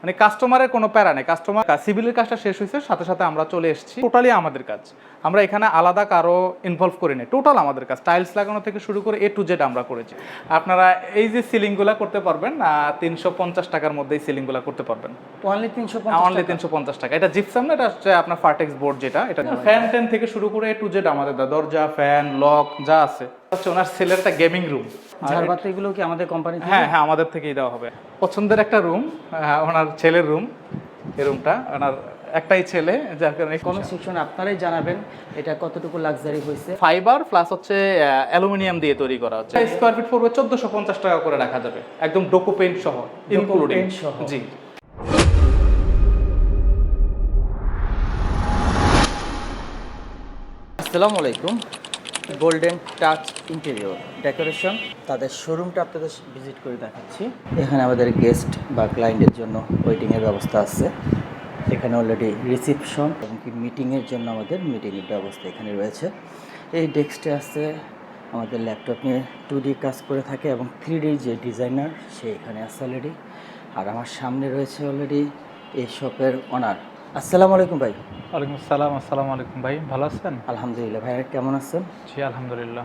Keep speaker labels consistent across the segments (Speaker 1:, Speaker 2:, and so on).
Speaker 1: মানে কাস্টমারের কোনো প্যারা নেই। কাস্টমার সিভিলের কাজটা শেষ হয়েছে সাথে সাথে আমরা চলে এসেছি টোটালি আমাদের কাজ। আমরা এখানে আলাদা কারও ইনভলভ করি না টোটাল আমাদের কাজ। টাইলস লাগানো থেকে শুরু করে এ টু জেড আমরা করেছি। আপনারা এই যে সিলিংগুলো করতে পারবেন তিনশো পঞ্চাশ টাকার মধ্যে এই সিলিংগুলো করতে পারবেন।
Speaker 2: অনলি তিনশো
Speaker 1: অনলি তিনশো পঞ্চাশ টাকা। এটা জিপসাম না এটা হচ্ছে আপনার ফার্টেক্স বোর্ড যেটা এটা ফ্যান ট্যান থেকে শুরু করে এ টু জেড আমাদের দরজা ফ্যান লক যা আছে। হচ্ছে ওনার সেলের একটা গেমিং রুম।
Speaker 2: ঝাড়বাতি এগুলো কি আমাদের কোম্পানি
Speaker 1: হ্যাঁ হ্যাঁ আমাদের থেকেই দেওয়া হবে। পছন্দের একটা রুম ওনার ছেলের রুম এই রুমটা ওনার একটাই ছেলে যার কারণে
Speaker 2: কমেন্ট সেকশন আপনারাই জানাবেন এটা কতটুকু লাক্সারি হয়েছে।
Speaker 1: ফাইবার প্লাস হচ্ছে অ্যালুমিনিয়াম দিয়ে তৈরি করা হচ্ছে। স্কোয়ার ফিট পড়বে চোদ্দশো পঞ্চাশ টাকা করে রাখা যাবে একদম ডোকো সহ ইনক্লুডিং জি।
Speaker 2: আসসালামু আলাইকুম। গোল্ডেন টাচ ইন্টেরিয়র ডেকোরেশন তাদের শোরুমটা আপনাদের ভিজিট করে দেখাচ্ছি। এখানে আমাদের গেস্ট বা ক্লায়েন্টের জন্য ওয়েটিংয়ের ব্যবস্থা আছে। এখানে অলরেডি রিসিপশন এবং কি মিটিংয়ের জন্য আমাদের মিটিংয়ের ব্যবস্থা এখানে রয়েছে। এই ডেস্কটে আছে, আমাদের ল্যাপটপ নিয়ে টু ডি কাজ করে থাকে এবং থ্রি ডি যে ডিজাইনার সে এখানে আছে অলরেডি আর আমার সামনে রয়েছে অলরেডি এই শপের ওনার আসসালামু আলাইকুম ভাই।
Speaker 1: ওয়ালাইকুম আসসালাম আসসালামু আলাইকুম ভাই ভালো আছেন?
Speaker 2: আলহামদুলিল্লাহ ভাই কেমন আছেন?
Speaker 1: জি আলহামদুলিল্লাহ।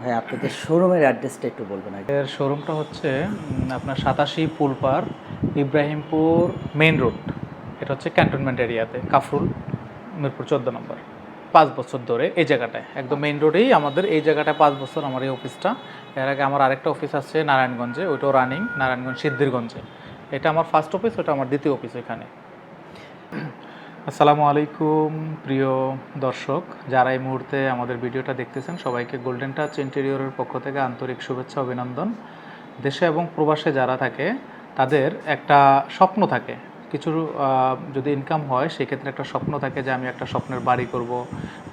Speaker 2: ভাই আপনাদের শোরুমের অ্যাড্রেসটা একটু বলবেন
Speaker 1: এর শোরুমটা হচ্ছে আপনার সাতাশি ফুলপার ইব্রাহিমপুর মেইন রোড। এটা হচ্ছে ক্যান্টনমেন্ট এরিয়াতে কাফরুল মিরপুর চোদ্দ নম্বর। পাঁচ বছর ধরে এই জায়গাটায় একদম মেইন রোডেই আমাদের এই জায়গাটায় পাঁচ বছর আমার এই অফিসটা। এর আগে আমার আরেকটা অফিস আছে নারায়ণগঞ্জে ওইটাও রানিং নারায়ণগঞ্জ সিদ্ধিরগঞ্জে। এটা আমার ফার্স্ট অফিস ওটা আমার দ্বিতীয় অফিস এখানে। আসসালামু আলাইকুম, প্রিয় দর্শক, যারা এই মুহূর্তে আমাদের ভিডিওটা দেখতেছেন, সবাইকে গোল্ডেন টাচ ইন্টেরিয়রের পক্ষ থেকে আন্তরিক শুভেচ্ছা, অভিনন্দন। দেশে এবং প্রবাসে যারা থাকে, তাদের একটা স্বপ্ন থাকে। কিছু যদি ইনকাম হয়, সেক্ষেত্রে একটা স্বপ্ন থাকে যে আমি একটা স্বপ্নের বাড়ি করব,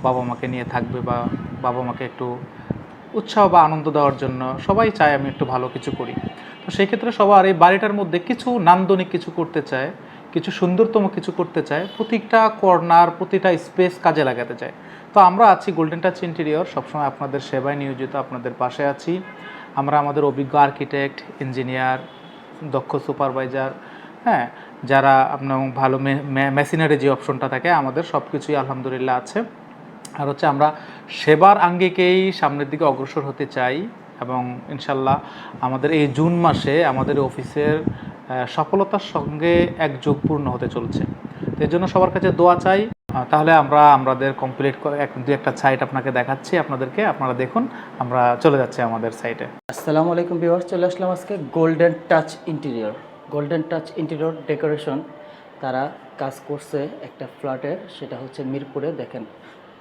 Speaker 1: বাবা মাকে নিয়ে থাকবে বা বাবা মাকে একটু উৎসাহ বা আনন্দ দেওয়ার জন্য সবাই চায় আমি একটু ভালো কিছু করি। তো সেই ক্ষেত্রে সবার এই বাড়িটার মধ্যে কিছু নান্দনিক কিছু করতে চায়। কিছু সুন্দরতম কিছু করতে চায়, প্রতিটা কর্নার, প্রতিটা স্পেস কাজে লাগাতে চায়। তো আমরা আছি গোল্ডেন টাচ ইন্টেরিয়র সবসময় আপনাদের সেবায় নিয়োজিত, আপনাদের পাশে আছি। আমরা আমাদের অভিজ্ঞ আর্কিটেক্ট ইঞ্জিনিয়ার দক্ষ সুপারভাইজার হ্যাঁ যারা আপনার ভালো মেশিনারি যে অপশনটা থাকে, আমাদের সব কিছুই আলহামদুলিল্লাহ আছে। আর হচ্ছে আমরা সেবার আঙ্গিকেই সামনের দিকে অগ্রসর হতে চাই এবং ইনশাল্লাহ আমাদের এই জুন মাসে আমাদের অফিসের সফলতার সঙ্গে এক যোগ পূর্ণ হতে চলছে। তো এর জন্য সবার কাছে দোয়া চাই। তাহলে আমরা আমাদের কমপ্লিট করে এক দু একটা সাইট আপনাকে দেখাচ্ছি, আপনাদেরকে। আপনারা দেখুন, আমরা চলে যাচ্ছি আমাদের সাইটে
Speaker 2: আসসালামু আলাইকুম ভিউয়ার্স চলে আসলাম আজকে golden touch interior golden touch interior decoration তারা কাজ করছে একটা ফ্ল্যাটের সেটা হচ্ছে মিরপুরে। দেখেন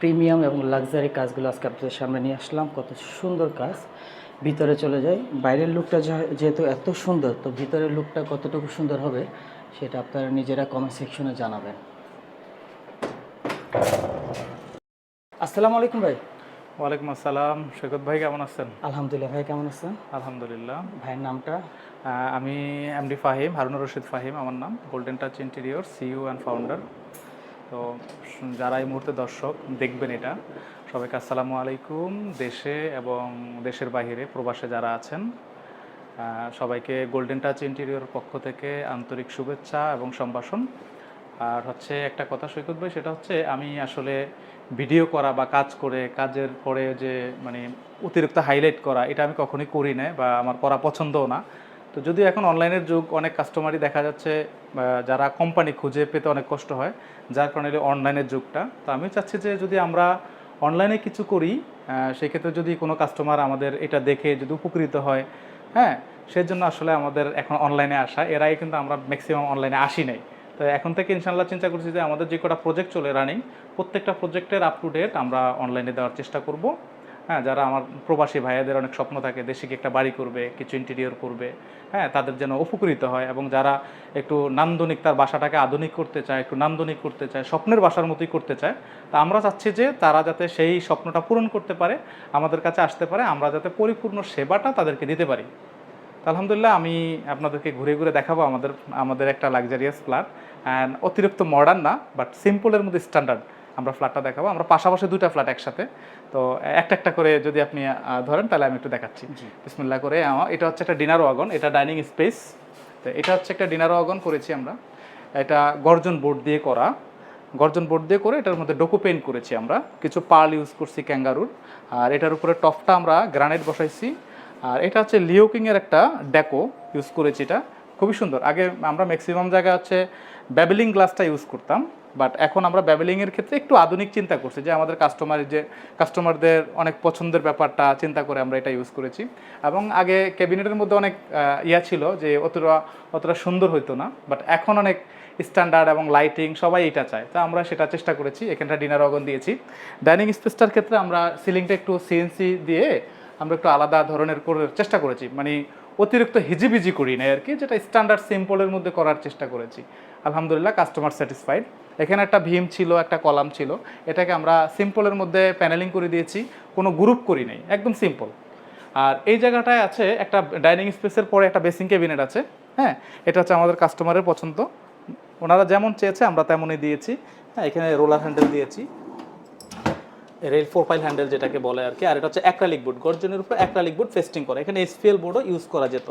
Speaker 2: প্রিমিয়াম এবং লাক্সারি কাজগুলো আজকে আপনাদের সামনে নিয়ে আসলাম। কত সুন্দর কাজ। ভিতরে চলে যাই। বাইরের লুকটা যেহেতু এত সুন্দর তো ভিতরের লুকটা কতটুকু সুন্দর হবে সেটা আপনারা নিজেরা কমেন্ট সেকশনে জানাবেন। আসসালামু আলাইকুম ভাই।
Speaker 1: ওয়ালাইকুম আসসালাম। সৈকত ভাই কেমন আছেন?
Speaker 2: আলহামদুলিল্লাহ ভাই কেমন আছেন?
Speaker 1: আলহামদুলিল্লাহ।
Speaker 2: ভাইয়ের নামটা?
Speaker 1: আমি এমডি ফাহিম হারুনুর রশিদ ফাহিম আমার নাম। Golden touch interior CEO and founder তো যারা এই মুহূর্তে দর্শক দেখবেন এটা। সবাইকে আসসালামু আলাইকুম। দেশে এবং দেশের বাইরে প্রবাসে যারা আছেন সবাইকে গোল্ডেন টাচ ইন্টেরিয়র পক্ষ থেকে আন্তরিক শুভেচ্ছা এবং সম্ভাষণ। আর হচ্ছে একটা কথা সৈকত ভাই, সেটা হচ্ছে আমি আসলে ভিডিও করা বা কাজ করে, কাজের পরে যে মানে অতিরিক্ত হাইলাইট করা, এটা আমি কখনোই করি না বা আমার করা পছন্দও না। তো যদিও এখন অনলাইনের যুগ, অনেক কাস্টমারই দেখা যাচ্ছে যারা কোম্পানি খুঁজে পেতে অনেক কষ্ট হয়, যার কারণে অনলাইনের যুগটা। তো আমি চাচ্ছি যে যদি আমরা অনলাইনে কিছু করি সেক্ষেত্রে যদি কোনো কাস্টমার আমাদের এটা দেখে যদি উপকৃত হয় হ্যাঁ সেজন্য আসলে আমাদের এখন অনলাইনে আসা। এর আগে কিন্তু আমরা ম্যাক্সিমাম অনলাইনে আসি নাই। তো এখন থেকে ইনশাল্লাহ চিন্তা করছি যে আমাদের যে কটা প্রজেক্ট চলে রানিং প্রত্যেকটা প্রজেক্টের আপ টু ডেট আমরা অনলাইনে দেওয়ার চেষ্টা করব। হ্যাঁ যারা আমার প্রবাসী ভাইয়াদের অনেক স্বপ্ন থাকে, দেশে একটা বাড়ি করবে, কিছু ইন্টেরিয়র করবে হ্যাঁ তাদের যেন উপকৃত হয় এবং যারা একটু নান্দনিক তার বাসাটাকে আধুনিক করতে চায়, একটু নান্দনিক করতে চায়, স্বপ্নের বাসার মতোই করতে চায়, তা আমরা চাচ্ছি যে তারা যাতে সেই স্বপ্নটা পূরণ করতে পারে, আমাদের কাছে আসতে পারে, আমরা যাতে পরিপূর্ণ সেবাটা তাদেরকে দিতে পারি। আলহামদুলিল্লাহ, আমি আপনাদেরকে ঘুরে ঘুরে দেখাবো আমাদের আমাদের একটা লাক্সারিয়াস ফ্ল্যাট অ্যান্ড অতিরিক্ত মডার্ন না বাট সিম্পলের মধ্যে স্ট্যান্ডার্ড আমরা ফ্ল্যাটটা দেখাবো। আমরা পাশাপাশি দুইটা ফ্ল্যাট একসাথে। তো একটা একটা করে যদি আপনি ধরেন তাহলে আমি একটু দেখাচ্ছি। বিসমিল্লা করে আমার এটা হচ্ছে একটা ডিনার ওয়াগন এটা ডাইনিং স্পেস তো এটা হচ্ছে একটা ডিনার ওয়াগন করেছি আমরা। এটা গর্জন বোর্ড দিয়ে করা। গর্জন বোর্ড দিয়ে করে এটার মধ্যে ডোকো পেন্ট করেছি আমরা। কিছু পার্ল ইউজ করছি ক্যাঙ্গারুর আর এটার উপরে টপটা আমরা গ্রানাইট বসাইছি। আর এটা হচ্ছে লিওকিংয়ের একটা ডেকো ইউজ করেছি এটা। খুবই সুন্দর। আগে আমরা ম্যাক্সিমাম জায়গায় হচ্ছে ব্যাবেলিং গ্লাসটা ইউজ করতাম। বাট এখন আমরা ব্যাবেলিংয়ের ক্ষেত্রে একটু আধুনিক চিন্তা করছি যে আমাদের কাস্টমার যে কাস্টমারদের অনেক পছন্দের ব্যাপারটা চিন্তা করে আমরা এটা ইউজ করেছি। এবং আগে ক্যাবিনেটের মধ্যে অনেক ইয়া ছিল যে অতটা অতটা সুন্দর হতো না। বাট এখন অনেক স্ট্যান্ডার্ড এবং লাইটিং সবাই এটা চায়। তো আমরা সেটা চেষ্টা করেছি, এখানটা ডিনার অগন দিয়েছি। ডাইনিং স্পেসটার ক্ষেত্রে আমরা সিলিংটা একটু সিএনসি দিয়ে আমরা একটু আলাদা ধরনের করে চেষ্টা করেছি। মানে অতিরিক্ত হিজিবিজি করি না আর কি, যেটা স্ট্যান্ডার্ড সিম্পলের মধ্যে করার চেষ্টা করেছি। আলহামদুলিল্লাহ কাস্টমার স্যাটিসফাইড এখানে একটা ভীম ছিল, একটা কলাম ছিল। এটাকে আমরা সিম্পলের মধ্যে প্যানেলিং করে দিয়েছি। কোনো গ্রুপ করি নাই, একদম সিম্পল আর এই জায়গাটায় আছে একটা ডাইনিং স্পেসের পরে একটা বেসিং ক্যাবিনেট আছে হ্যাঁ? এটা হচ্ছে আমাদের কাস্টমারের পছন্দ। ওনারা যেমন চেয়েছে, আমরা তেমনই দিয়েছি। হ্যাঁ এখানে রোলার হ্যান্ডেল দিয়েছি। রেল ফোর ফাইল হ্যান্ডেল যেটাকে বলে আর কি। আর এটা হচ্ছে অ্যাক্রালিক বোর্ড গর্জনের উপর অ্যাক্রালিক বোর্ড ফেস্টিং করা। এখানে এসপিএল বোর্ডও ইউজ করা যেত।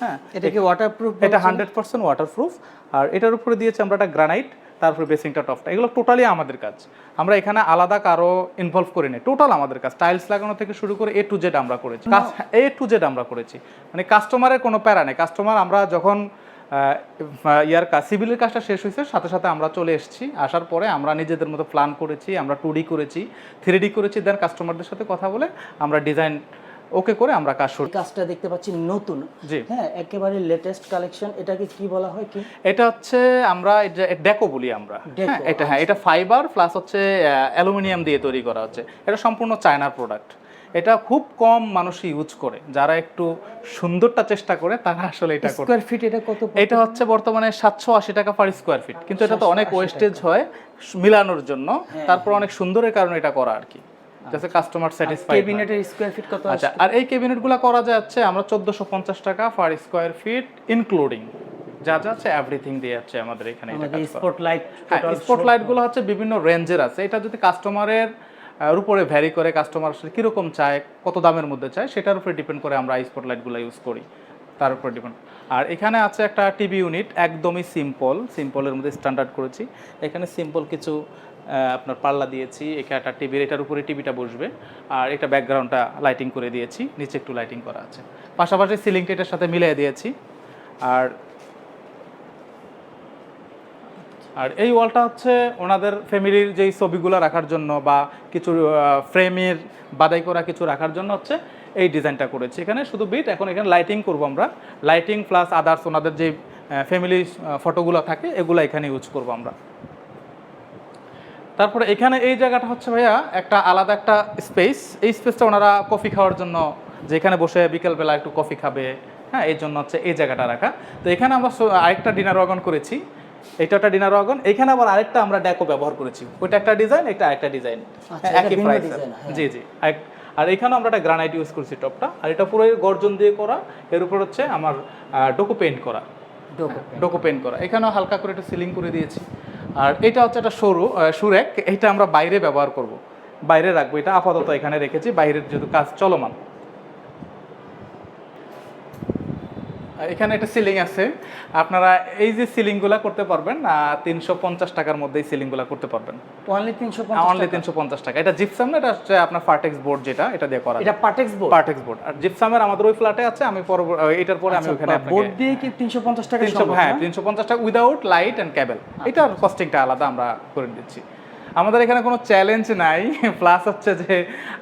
Speaker 1: হ্যাঁ
Speaker 2: এটা কি ওয়াটারপ্রুফ
Speaker 1: এটা হান্ড্রেড পার্সেন্ট ওয়াটারপ্রুফ আর এটার উপরে দিয়েছি আমরা একটা গ্রানাইট তারপরে বেসিংটা টপটা এগুলো টোটালি আমাদের কাজ। আমরা এখানে আলাদা কারও ইনভলভ করি না টোটাল আমাদের কাজ। টাইলস লাগানো থেকে শুরু করে এ টু জেড আমরা করেছি। এ টু জেড আমরা করেছি। মানে কাস্টমারের কোনো প্যারা নেই। কাস্টমার আমরা যখন ইয়ার কাজ সিভিলের কাজটা শেষ হয়েছে সাথে সাথে আমরা চলে এসেছি। আসার পরে আমরা নিজেদের মতো প্ল্যান করেছি আমরা টু করেছি থ্রি করেছি। দেন কাস্টমারদের সাথে কথা বলে আমরা ডিজাইন ওকে করে আমরা কাজ শুরু
Speaker 2: কাজটা দেখতে পাচ্ছি নতুন।
Speaker 1: জি।
Speaker 2: হ্যাঁ একেবারে লেটেস্ট কালেকশন এটাকে কি বলা হয় কি?
Speaker 1: এটা হচ্ছে আমরা ডেকো বলি আমরা। হ্যাঁ, এটা হ্যাঁ এটা ফাইবার প্লাস হচ্ছে অ্যালুমিনিয়াম দিয়ে তৈরি করা হচ্ছে। এটা সম্পূর্ণ চায়নার প্রোডাক্ট এটা খুব কম মানুষ ইউজ করে। যারা একটু সুন্দরটা চেষ্টা করে তারা আসলে এটা করে
Speaker 2: স্কোয়ার ফিট এটা কত
Speaker 1: এটা হচ্ছে বর্তমানে সাতশো আশি টাকা পার স্কোয়ার ফিট কিন্তু এটা তো অনেক ওয়েস্টেজ হয় মিলানোর জন্য। তারপর অনেক সুন্দরের কারণে এটা করা আর কি। যাতে কাস্টমার স্যাটিসফাইড
Speaker 2: কেবিনেটের স্কোয়ার ফিট কত
Speaker 1: আচ্ছা আর এই ক্যাবিনেটগুলো করা যাচ্ছে আমরা চোদ্দোশো পঞ্চাশ টাকা পার স্কোয়ার ফিট ইনক্লুডিং যা যা আছে এভরিথিং দিয়ে যাচ্ছে আমাদের এখানে।
Speaker 2: স্পটলাইট
Speaker 1: হ্যাঁ স্পটলাইটগুলো হচ্ছে বিভিন্ন রেঞ্জের আছে। এটা যদি কাস্টমারের উপরে ভ্যারি করে কাস্টমার আসলে কীরকম চায় কত দামের মধ্যে চায় সেটার উপরে ডিপেন্ড করে আমরা এই স্পটলাইটগুলো ইউজ করি। তার উপরে ডিপেন্ড আর এখানে আছে একটা টিভি ইউনিট একদমই সিম্পল সিম্পলের মধ্যে স্ট্যান্ডার্ড করেছি। এখানে সিম্পল কিছু আপনার পাল্লা দিয়েছি একটা টিভির এটার উপরে টিভিটা বসবে, আর এটা ব্যাকগ্রাউন্ডটা লাইটিং করে দিয়েছি, নিচে একটু লাইটিং করা আছে। পাশাপাশি সিলিংটা এটার সাথে মিলিয়ে দিয়েছি, আর আর এই ওয়ালটা হচ্ছে ওনাদের ফ্যামিলির যেই ছবিগুলো রাখার জন্য বা কিছু ফ্রেমের বাদাই করা কিছু রাখার জন্য হচ্ছে এই ডিজাইনটা করেছি। এখানে শুধু বিট এখন এখানে লাইটিং করব আমরা। লাইটিং প্লাস আদার্স ওনাদের যে ফ্যামিলি ফটোগুলো থাকে, এগুলো এখানে ইউজ করব আমরা। তারপরে এখানে এই জায়গাটা হচ্ছে ভাইয়া একটা আলাদা একটা স্পেস এই স্পেসটা ওনারা কফি খাওয়ার জন্য যেখানে বসে বিকেলবেলা একটু কফি খাবে হ্যাঁ এই জন্য হচ্ছে এই জায়গাটা রাখা। তো এখানে আমরা আরেকটা ডিনার ওয়াগন করেছি। এটা একটা ডিনার ওয়াগন এখানে আবার আরেকটা আমরা ডেকো ব্যবহার করেছি। ওইটা একটা ডিজাইন এটা আরেকটা ডিজাইন
Speaker 2: আচ্ছা,
Speaker 1: একই প্রাইস
Speaker 2: হ্যাঁ।
Speaker 1: জি জি। আর এখানে আমরা একটা গ্রানাইট ইউজ করছি টপটা আর এটা পুরো গর্জন দিয়ে করা। এর উপর হচ্ছে আমার ডোকো পেন্ট করা।
Speaker 2: ডোকো
Speaker 1: ডোকো পেন করা। এখানেও হালকা করে একটু সিলিং করে দিয়েছি। আর এটা হচ্ছে একটা সরু সুরেক, এটা আমরা বাইরে ব্যবহার করব। বাইরে রাখব, এটা আপাতত এখানে রেখেছি, বাইরের যেহেতু কাজ চলমান আর এখানে একটা সিলিং আছে। আপনারা এই যে সিলিংগুলা করতে পারবেন তিনশো পঞ্চাশ টাকার মধ্যে এই সিলিংগুলা করতে পারবেন।
Speaker 2: অনলি তিনশো
Speaker 1: অনলি তিনশো পঞ্চাশ টাকা। এটা জিপসাম না এটা হচ্ছে আপনার ফার্টেক্স বোর্ড যেটা এটা দিয়ে করা
Speaker 2: এটা পার্টেক্স বোর্ড
Speaker 1: পার্টেক্স বোর্ড আর জিপসামের আমাদের ওই ফ্ল্যাটে আছে আমি পরবর্তী এটার পরে আমি ওখানে
Speaker 2: বোর্ড দিয়ে কি তিনশো পঞ্চাশ টাকা
Speaker 1: তিনশো হ্যাঁ তিনশো পঞ্চাশ টাকা উইদাউট লাইট অ্যান্ড ক্যাবেল এটার কস্টিংটা আলাদা আমরা করে দিচ্ছি। আমাদের এখানে কোনো চ্যালেঞ্জ নাই প্লাস হচ্ছে যে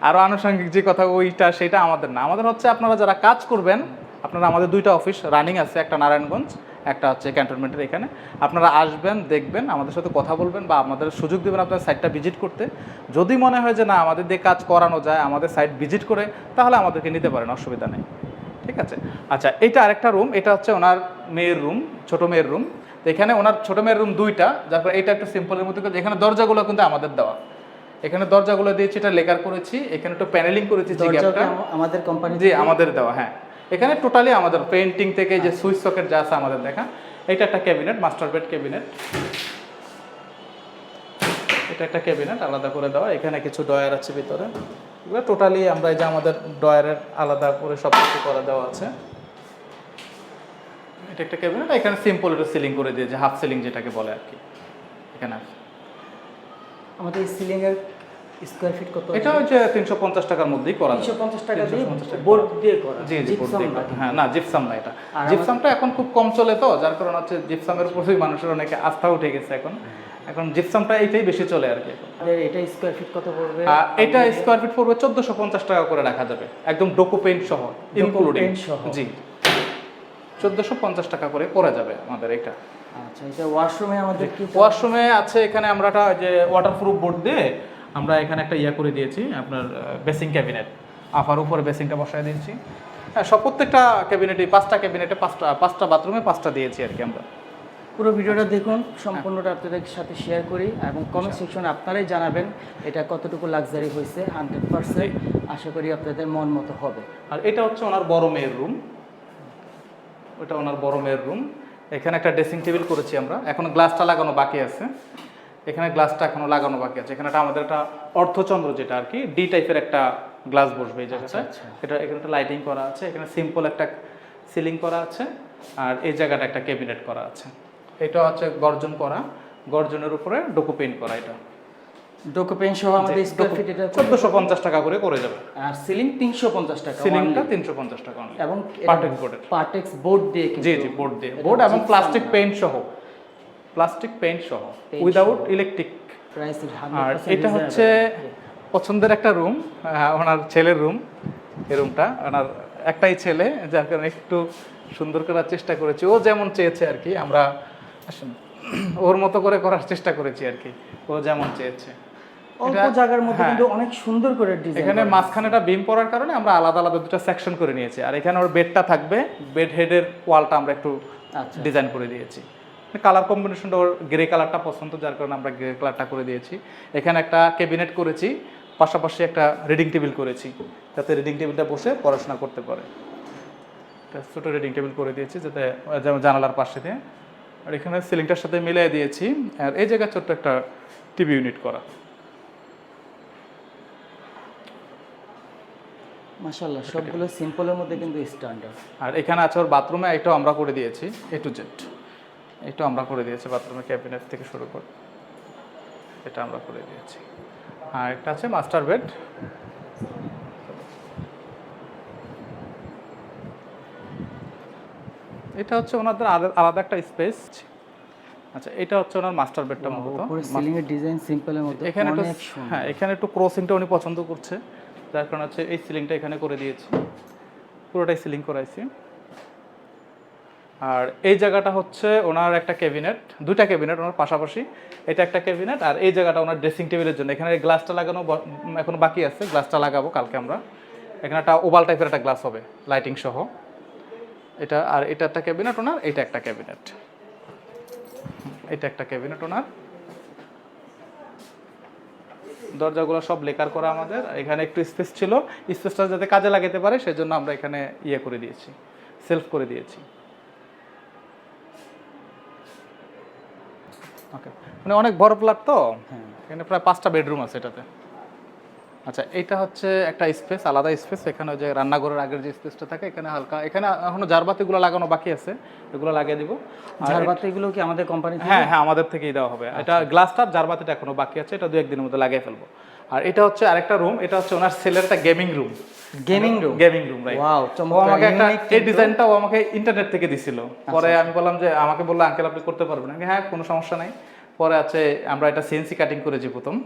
Speaker 1: আরও আনুষঙ্গিক যে কথা ওইটা সেটা আমাদের না। আমাদের হচ্ছে আপনারা যারা কাজ করবেন আপনারা আমাদের দুইটা অফিস রানিং আছে একটা নারায়ণগঞ্জ একটা হচ্ছে ক্যান্টনমেন্টের এখানে। আপনারা আসবেন দেখবেন আমাদের সাথে কথা বলবেন বা আমাদের সুযোগ দেবেন আপনার সাইটটা ভিজিট করতে। যদি মনে হয় যে না আমাদের দিয়ে কাজ করানো যায় আমাদের সাইট ভিজিট করে তাহলে আমাদেরকে নিতে পারেন অসুবিধা নেই। ঠিক আছে? আচ্ছা এটা আরেকটা রুম এটা হচ্ছে ওনার মেয়ের রুম ছোট মেয়ের রুম তো এখানে ওনার ছোট মেয়ের রুম দুইটা যারপর এটা একটা সিম্পলের মধ্যে করে- এখানে দরজাগুলো কিন্তু আমাদের দেওয়া। এখানে দরজাগুলো দিয়েছি এটা লেকার করেছি এখানে একটু প্যানেলিং করেছি
Speaker 2: আমাদের কোম্পানি
Speaker 1: জি আমাদের দেওয়া হ্যাঁ। এখানে টোটালি আমাদের পেন্টিং থেকে যে সুইচ সকেট যা আছে আমাদের দেখা এটা একটা ক্যাবিনেট মাস্টার বেড ক্যাবিনেট এটা একটা ক্যাবিনেট আলাদা করে দেওয়া। এখানে কিছু ডয়ার আছে ভিতরে। এগুলো টোটালি আমরা এই যে আমাদের ডয়ারের আলাদা করে সব কিছু করে দেওয়া আছে। এটা একটা ক্যাবিনেট এখানে সিম্পল একটা সিলিং করে দিয়েছে হাফ সিলিং যেটাকে বলে আর কি। এখানে।
Speaker 2: আমাদের এই সিলিং এর স্কোয়ার ফিট কত
Speaker 1: এটা হচ্ছে তিনশো পঞ্চাশ টাকার মধ্যেই করা যাবে
Speaker 2: পঞ্চাশ টাকা দিয়ে বোর্ড দিয়ে করা।
Speaker 1: জি জি
Speaker 2: Gypsum
Speaker 1: দিয়ে হ্যাঁ না জিপসাম না এটা। জিপসামটা এখন খুব কম চলে তো যার কারণে হচ্ছে জিপসামের উপরেই মানুষের অনেক আস্থা উঠে গেছে এখন। এখন জিপসামটা এইটাই বেশি চলে আর কি
Speaker 2: এটা স্কোয়ার ফিট কত পড়বে?
Speaker 1: এটা স্কোয়ার ফিট পড়বে চোদ্দশো পঞ্চাশ টাকা করে রাখা যাবে। একদম ডোকো পেইন্ট সহ ইনক্লুডিং জি। চোদ্দশো পঞ্চাশ টাকা করে পড়ে যাবে আমাদের এটা।
Speaker 2: আচ্ছা এটা ওয়াশরুমে আমাদের কি
Speaker 1: ওয়াশরুমে আছে এখানে আমরা যে ওয়াটারপ্রুফ বোর্ড দিয়ে আমরা এখানে একটা ইয়া করে দিয়েছি আপনার বেসিং ক্যাবিনেট। আফার উপরে বেসিংটা বসায় দিয়েছি। হ্যাঁ সব প্রত্যেকটা ক্যাবিনেটে পাঁচটা ক্যাবিনেটে পাঁচটা পাঁচটা বাথরুমে পাঁচটা দিয়েছি আর কি আমরা।
Speaker 2: পুরো ভিডিওটা দেখুন সম্পূর্ণটা আপনাদের সাথে শেয়ার করি এবং কমেন্ট সেকশনে আপনারাই জানাবেন এটা কতটুকু লাক্সারি হয়েছে হান্ড্রেড পার্সেন্ট আশা করি আপনাদের মন মতো হবে।
Speaker 1: আর এটা হচ্ছে ওনার বড় মেয়ের রুম ওটা ওনার বড় মেয়ের রুম এখানে একটা ড্রেসিং টেবিল করেছি আমরা। এখন গ্লাসটা লাগানো বাকি আছে। এখানে গ্লাসটা এখনও লাগানো বাকি আছে এখানে একটা আমাদের একটা অর্থচন্দ্র যেটা আর কি ডি টাইপের একটা গ্লাস বসবে এই জায়গাটা
Speaker 2: আচ্ছা।
Speaker 1: এটা এখানে একটা লাইটিং করা আছে এখানে সিম্পল একটা সিলিং করা আছে আর এই জায়গাটা একটা ক্যাবিনেট করা আছে এটা হচ্ছে গর্জন করা গর্জনের উপরে ডোকো পেইন্ট করা এটা
Speaker 2: ডোকো পেন সহ আমাদের স্কোয়ার ফিট এটা
Speaker 1: চোদ্দোশো পঞ্চাশ টাকা করে করে যাবে
Speaker 2: আর সিলিং তিনশো পঞ্চাশ টাকা
Speaker 1: সিলিংটা
Speaker 2: only।
Speaker 1: তিনশো পঞ্চাশ টাকা only।
Speaker 2: এবং
Speaker 1: board এর।
Speaker 2: পার্টেক্স বোর্ড দিয়ে
Speaker 1: জি জি বোর্ড দিয়ে বোর্ড এবং প্লাস্টিক। পেইন্ট সহ প্লাস্টিক পেইন্ট সহ উইদাউট ইলেকট্রিক আর এটা হচ্ছে পছন্দের একটা রুম ওনার ছেলের রুম এই রুমটা ওনার একটাই ছেলে যার কারণে একটু সুন্দর করার চেষ্টা করেছি। ও যেমন চেয়েছে আর কি আমরা আসুন, ওর মতো করে করার চেষ্টা করেছি আর কি ও যেমন চেয়েছে।
Speaker 2: অল্প জায়গার মধ্যে
Speaker 1: হ্যাঁ।
Speaker 2: কিন্তু অনেক সুন্দর করে ডিজাইন
Speaker 1: এখানে মাঝখানে একটা বিম পড়ার কারণে আমরা আলাদা আলাদা দুটো সেকশন করে নিয়েছি। আর এখানে ওর বেডটা থাকবে বেড হেডের ওয়ালটা আমরা একটু
Speaker 2: আচ্ছা।
Speaker 1: ডিজাইন করে দিয়েছি। কালার কম্বিনেশনটা ওর গ্রে কালারটা পছন্দ যার কারণে আমরা গ্রে কালারটা করে দিয়েছি। এখানে একটা ক্যাবিনেট করেছি পাশাপাশি একটা রিডিং টেবিল করেছি যাতে রিডিং টেবিলটা বসে পড়াশোনা করতে পারে। ছোটো রিডিং টেবিল করে দিয়েছি যাতে যেমন জানালার পাশে দিয়ে। আর এখানে সিলিংটার সাথে মিলিয়ে দিয়েছি আর এই জায়গায় ছোট্ট একটা টিভি ইউনিট করা।
Speaker 2: মাশাআল্লাহ সবগুলো সিম্পলের মধ্যে কিন্তু স্ট্যান্ডার্ড
Speaker 1: আর এখানে আছে ওর বাথরুমে এটাও আমরা করে দিয়েছি এ টু জেড এটাও আমরা করে দিয়েছি বাথরুমে ক্যাবিনেট থেকে শুরু করে। এটা আমরা করে দিয়েছি। আর একটা আছে মাস্টার বেড। এটা হচ্ছে ওনাদের আলাদা- একটা স্পেস। আচ্ছা এটা হচ্ছে ওনার মাস্টার বেডটা মূলত।
Speaker 2: সিলিং এর ডিজাইন সিম্পলের মধ্যে
Speaker 1: এখানে একটু হ্যাঁ এখানে একটু ক্রসিংটা উনি পছন্দ করছে। যার কারণে হচ্ছে এই সিলিংটা এখানে করে দিয়েছি। পুরোটাই সিলিং করাইছি। আর এই জায়গাটা হচ্ছে ওনার একটা ক্যাবিনেট, দুইটা ক্যাবিনেট ওনার পাশাপাশি। এটা একটা ক্যাবিনেট আর এই জায়গাটা ওনার ড্রেসিং টেবিলের জন্য। এখানে গ্লাসটা লাগানো এখনও বাকি আছে, গ্লাসটা লাগাবো কালকে আমরা। এখানে একটা ওভাল টাইপের একটা গ্লাস হবে, লাইটিং সহ। এটা আর এটা একটা ক্যাবিনেট ওনার, এটা একটা ক্যাবিনেট। এটা একটা ক্যাবিনেট ওনার। দরজাগুলো সব লেকার করা আমাদের। এখানে একটু স্পেস ছিল, স্পেসটা যাতে কাজে লাগাতে পারে, সেজন্য আমরা এখানে ইয়ে করে দিয়েছি, সেলফ করে দিয়েছি। ওকে মানে অনেক বড় ফ্ল্যাট তো এখানে প্রায় পাঁচটা বেডরুম আছে এটাতে। আচ্ছা এটা হচ্ছে একটা স্পেস আলাদা স্পেস এখানে যে রান্নাঘরের আগের যে স্পেসটা থাকে এখানে হালকা এখানে এখনও জারবাতিগুলো লাগানো বাকি আছে এগুলো লাগিয়ে দিব। আর
Speaker 2: কি আমাদের কোম্পানি
Speaker 1: হ্যাঁ হ্যাঁ আমাদের থেকেই দেওয়া হবে। এটা গ্লাসটার জারবাতিটা এখনও বাকি আছে এটা দু একদিনের মধ্যে লাগিয়ে ফেলব। আর এটা হচ্ছে আরেকটা রুম এটা হচ্ছে ওনার ছেলের একটা gaming room
Speaker 2: gaming room
Speaker 1: gaming room right
Speaker 2: wow চমৎকার
Speaker 1: আমাকে একটা এই। ডিজাইনটা ও আমাকে ইন্টারনেট থেকে দিছিল। পরে আমি বললাম যে আমাকে বলল আঙ্কেল আপনি করতে পারবেন। হ্যাঁ কোনো সমস্যা নাই। পরে আছে আমরা এটা সিএনসি কাটিং করেছি প্রথম।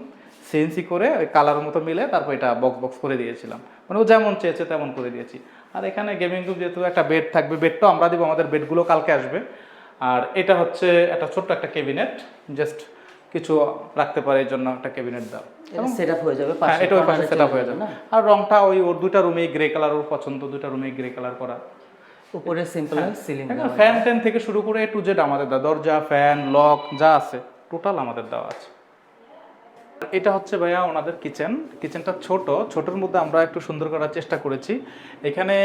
Speaker 1: সিএনসি করে ওই কালার মতো মিলে তারপর এটা বক্স বক্স করে দিয়েছিলাম। মানে ও যেমন চেয়েছে তেমন করে দিয়েছি। আর এখানে গেমিং রুম যেহেতু একটা বেড থাকবে বেডটাও আমরা দিব আমাদের বেডগুলো কালকে আসবে। আর এটা হচ্ছে একটা ছোট্ট একটা ক্যাবিনেট জাস্ট কিছু রাখতে পারে এই জন্য একটা ক্যাবিনেট দাও।
Speaker 2: এটা সেটআপ হয়ে যাবে
Speaker 1: হ্যাঁ এটা ওই পাশে সেট
Speaker 2: চলে
Speaker 1: হয়ে যাবে আর রংটা ওই ওর দুইটা রুমেই গ্রে কালার ওর পছন্দ দুইটা রুমেই গ্রে কালার করা।
Speaker 2: উপরে সিম্পল সিলিং
Speaker 1: ফ্যান ট্যান থেকে শুরু করে এ টু জেড আমাদের দেওয়া। দরজা ফ্যান লক যা আছে টোটাল আমাদের দেওয়া আছে। এটা হচ্ছে ভাইয়া ওনাদের কিচেন। কিচেনটা ছোট। ছোটর মধ্যে আমরা একটু সুন্দর করার চেষ্টা করেছি। এখানে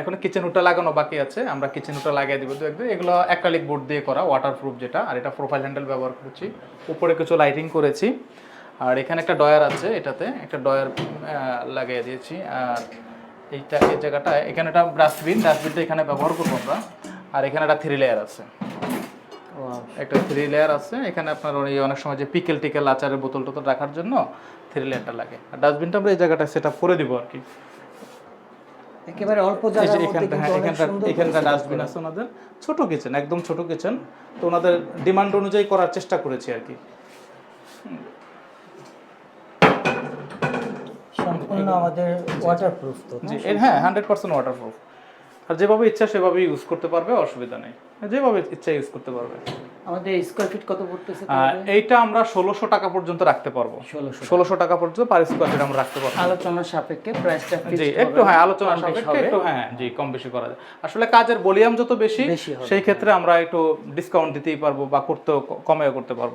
Speaker 1: এখন কিচেন উটা লাগানো বাকি আছে। আমরা কিচেন উটা লাগিয়ে দিব দু একদিন এগুলো অ্যাক্রালিক বোর্ড দিয়ে করা ওয়াটারপ্রুফ যেটা। আর এটা প্রোফাইল হ্যান্ডেল ব্যবহার করেছি। উপরে কিছু লাইটিং করেছি। আর এখানে একটা ডয়ার আছে এটাতে। একটা ডয়ার লাগিয়ে দিয়েছি। আর এইটা, এই জায়গাটা, এখানে একটা ডাস্টবিন ডাস্টবিনটা এখানে ব্যবহার করব আমরা। আর এখানে একটা থ্রি লেয়ার আছে। একটা থ্রি লেয়ার আছে এখানে আপনার ওই অনেক সময় যে পিকেল টিকেল আচারের বোতল টোতল রাখার জন্য থ্রি লেয়ারটা লাগে। আর ডাস্টবিনটা আমরা এই জায়গাটা সেট আপ করে দিব আর কি।
Speaker 2: একেবারে অল্প জায়গার মধ্যে
Speaker 1: এখানটা হ্যাঁ এখানটা এখানটা ডাস্টবিন আছে ওনাদের। ছোট কিচেন একদম ছোট কিচেন তো ওনাদের ডিমান্ড অনুযায়ী করার চেষ্টা করেছি আর কি।
Speaker 2: সম্পূর্ণ আমাদের ওয়াটারপ্রুফ তো
Speaker 1: জি হ্যাঁ হান্ড্রেড পার্সেন্ট ওয়াটারপ্রুফ আর যেভাবে ইচ্ছা সেভাবে ইউজ করতে পারবে অসুবিধা নেই। যেভাবে ইচ্ছা ইউজ করতে পারবে।
Speaker 2: আমাদের স্কোয়ার ফিট কত পড়তেছে
Speaker 1: এইটা আমরা ষোলোশো টাকা পর্যন্ত রাখতে পারব।
Speaker 2: ষোলোশো
Speaker 1: টাকা। পর্যন্ত পার স্কোয়ার ফিট আমরা রাখতে পারব।
Speaker 2: আলোচনা সাপেক্ষে প্রাইসটা
Speaker 1: জি একটু হ্যাঁ আলোচনা সাপেক্ষে একটু হ্যাঁ জি কম বেশি করা যায়। আসলে কাজের ভলিউম যত বেশি
Speaker 2: বেশি
Speaker 1: সেই ক্ষেত্রে আমরা একটু ডিসকাউন্ট দিতেই পারব বা করতেও কমেও করতে পারব।